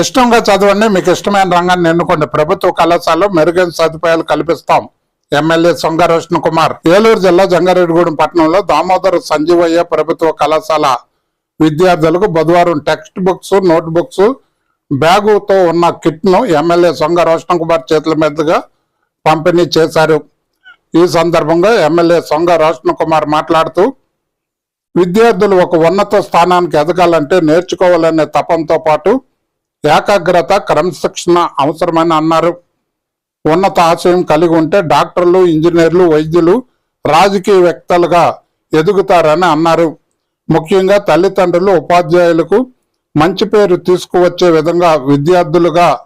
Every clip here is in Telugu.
ఇష్టంగా చదవండి మీకు ఇష్టమైన రంగాన్ని ఎన్నుకోండి. ప్రభుత్వ కళాశాలలో మెరుగైన సదుపాయాలు కల్పిస్తాం. ఎమ్మెల్యే సొంగ కుమార్. ఏలూరు జిల్లా జంగారెడ్డిగూడెం పట్టణంలో దామోదర్ సంజీవయ్య ప్రభుత్వ కళాశాల విద్యార్థులకు బుధవారం టెక్స్ట్ బుక్స్ నోట్ బుక్స్ బ్యాగుతో ఉన్న కిట్ను ఎమ్మెల్యే సొంగ రోషన్ కుమార్ చేతుల మీదుగా పంపిణీ చేశారు. ఈ సందర్భంగా ఎమ్మెల్యే సొంగ రోషన్ కుమార్ మాట్లాడుతూ విద్యార్థులు ఒక ఉన్నత స్థానానికి ఎదగాలంటే నేర్చుకోవాలనే తపంతో పాటు ఏకాగ్రత క్రమశిక్షణ అవసరమని అన్నారు. ఉన్నత ఆశయం కలిగి ఉంటే డాక్టర్లు ఇంజనీర్లు వైద్యులు రాజకీయవేత్తలుగా ఎదుగుతారని అన్నారు. ముఖ్యంగా తల్లిదండ్రులు ఉపాధ్యాయులకు మంచి పేరు తీసుకువచ్చే విధంగా విద్యార్థులుగా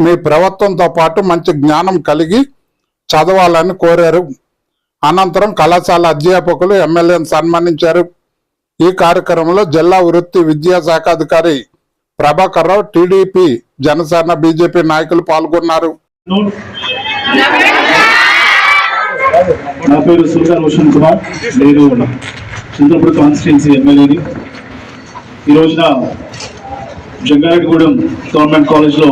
మీ ప్రవర్తనతో పాటు మంచి జ్ఞానం కలిగి చదవాలని కోరారు. అనంతరం కళాశాల అధ్యాపకులు ఎమ్మెల్యేను సన్మానించారు. ఈ కార్యక్రమంలో జిల్లా వృత్తి విద్యాశాఖ అధికారి ప్రభాకర్ రావు టీడీపీ జనసేన బీజేపీ నాయకులు పాల్గొన్నారు. నా పేరు సుల్తాన్ రోషన్ కుమార్. నేను చంద్రపూర్ కాన్స్టిట్యున్సీ ఎమ్మెల్యేని. ఈ రోజున జంగారెడ్డిగూడెం గవర్నమెంట్ కాలేజ్లో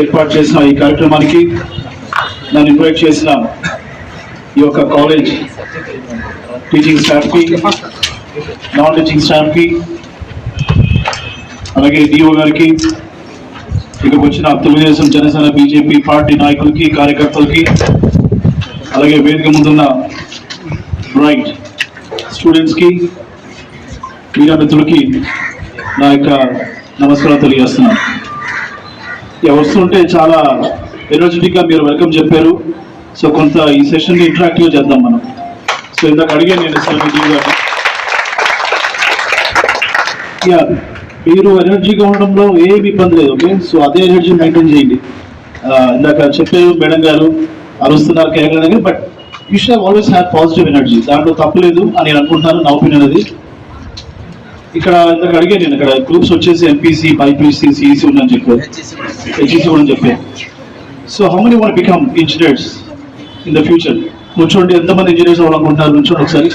ఏర్పాటు చేసిన ఈ కార్యక్రమానికి నన్ను ఇన్వైట్ చేసిన ఈ యొక్క కాలేజ్ టీచింగ్ స్టాఫ్కి నాన్ టీచింగ్ స్టాఫ్కి అలాగే డిఓ గారికి ఇక్కడికి వచ్చిన తెలుగుదేశం జనసేన బీజేపీ పార్టీ నాయకులకి కార్యకర్తలకి అలాగే వేదిక ముందున్న బ్రైట్ స్టూడెంట్స్కి మీడియా మిత్రులకి నా యొక్క నమస్కారం తెలియజేస్తున్నాను. ఇక వస్తుంటే చాలా ఎనర్జెటిక్గా మీరు వెల్కమ్ చెప్పారు. సో కొంత ఈ సెషన్ని ఇంటరాక్టివ్గా చేద్దాం మనం. సో ఇందాక అడిగాను నేను సార్ యా మీరు ఎనర్జీగా ఉండడంలో ఏమి ఇబ్బంది లేదు. ఓకే సో అదే ఎనర్జీ మెయింటైన్ చేయండి. ఇందాక చెప్పారు మేడం గారు అరుస్తున్నారు కేరళ దగ్గర but you should always have positive energy దాంట్లో తప్పలేదు అని నేను అనుకుంటున్నాను నా ఒపీనియన్ అది. ఇక్కడ ఇందాక అడిగాను నేను ఇక్కడ గ్రూప్స్ వచ్చేసి ఎంపీసీ బైపీసీ సిఈసీ ఉందని చెప్పారు. హెచ్ఈసీ కూడా చెప్పారు. So how many want become engineers in the future కూర్చోండి ఎంతమంది ఇంజనీర్స్ అవ్వాలనుకుంటున్నారు? నుంచోండి ఒకసారి.